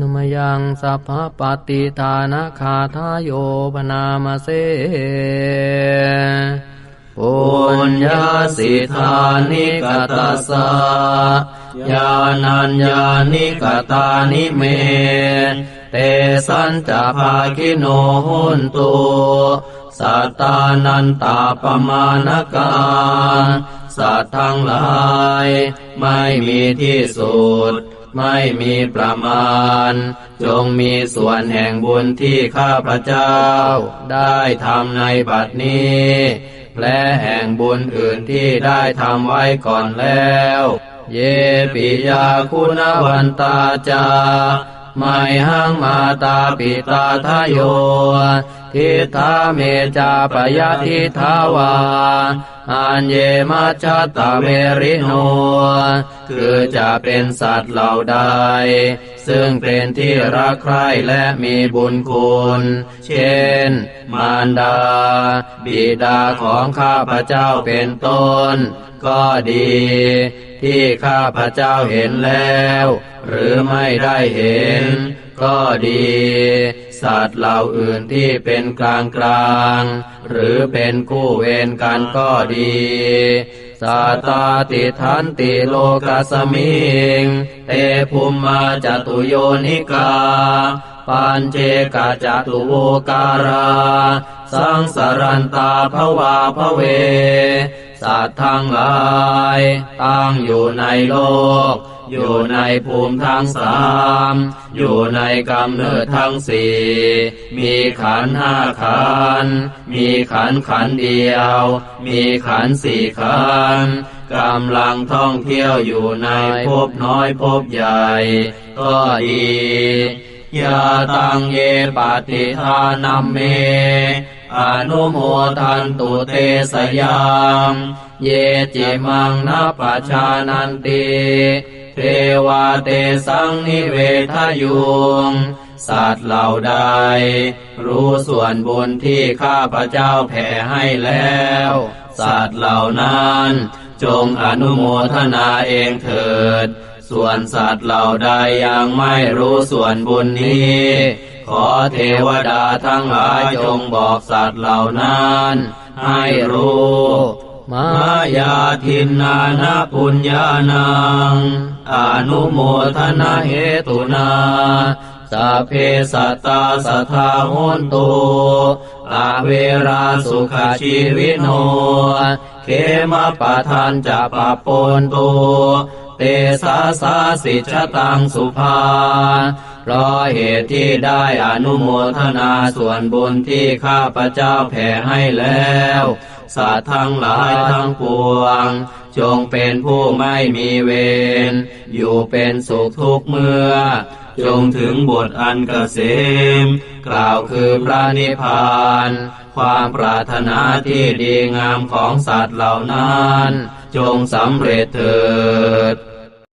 นุมยังสัพพปฏิทานาคาทายโยปนามาเสปุญญาสิทานิกตัสสะญาณัญญานิกตานิเม เตสันจะภาคิโนหุนตุสัตตานันตาปมาณกาสัตว์ทั้งหลาย ไม่มีที่สุด ไม่มีประมาณ จงมีส่วนแห่งบุญที่ข้าพระเจ้า ได้ทำในบัดนี้และแห่งบุญอื่นที่ได้ทำไว้ก่อนแล้ว เยปิยาคุณวันตาจาไม่หังมาตาปิตาทโย ทิทาเมจาปยาทิทาวาอันเยมัจจตาเมริโน คือจะเป็นสัตว์เหล่าใด ซึ่งเป็นที่รักใคร่และมีบุญคุณ เช่น มารดา บิดาของข้าพระเจ้าเป็นต้น ก็ดี ที่ข้าพระเจ้าเห็นแล้ว หรือไม่ได้เห็น ก็ดี สัตว์เหล่าอื่นที่เป็นกลางกลาง หรือเป็นคู่เวรกันก็ดีสัตตาติทันติโลกัสมิง เตภุมมาจตุโยนิกา ปัญเจกาจตุโวการา สังสารันตาภวาภเว สัตว์ทั้งหลายตั้งอยู่ในโลก อยู่ในภูมิทั้งสาม อยู่ในกำเนิดทั้งสี่ มีขันห้าขัน มีขันขันเดียว มีขันสี่ขันกำลังท่องเที่ยวอยู่ในภพน้อยภพใหญ่ ก็ดี ยาตังเยปฏิทานัมเม อนุโมทันตุเตสยาม เยจิมังนัปชานันติเทวาเตสังนิเวทยุงสัตว์เหล่าใด รู้ส่วนบุญที่ข้าพระเจ้าแผ่ให้แล้ว สัตว์เหล่านั้น จงอนุโมทนาเองเถิด ส่วนสัตว์เหล่าใดยังไม่รู้ส่วนบุญนี้ ขอเทวดาทั้งหลายจงบอกสัตว์เหล่านั้น ให้รู้มายาทินนานาปุญญานังอนุโมทนาเหตุนาสัพเพสัตตาสัทาโหนตุอาเวราสุขชีวิโน เขมาปะทานจะปะปนตุ เตสาสาสิชตังสุภาเพราะเหตุที่ได้อนุโมทนาส่วนบุญที่ข้าพระเจ้าแผ่ให้แล้วสัตว์ทั้งหลายทั้งปวง จงเป็นผู้ไม่มีเวร อยู่เป็นสุขทุกเมื่อ จงถึงบทอันเกษม กล่าวคือพระนิพพาน ความปรารถนาที่ดีงามของสัตว์เหล่านั้น จงสำเร็จเถิด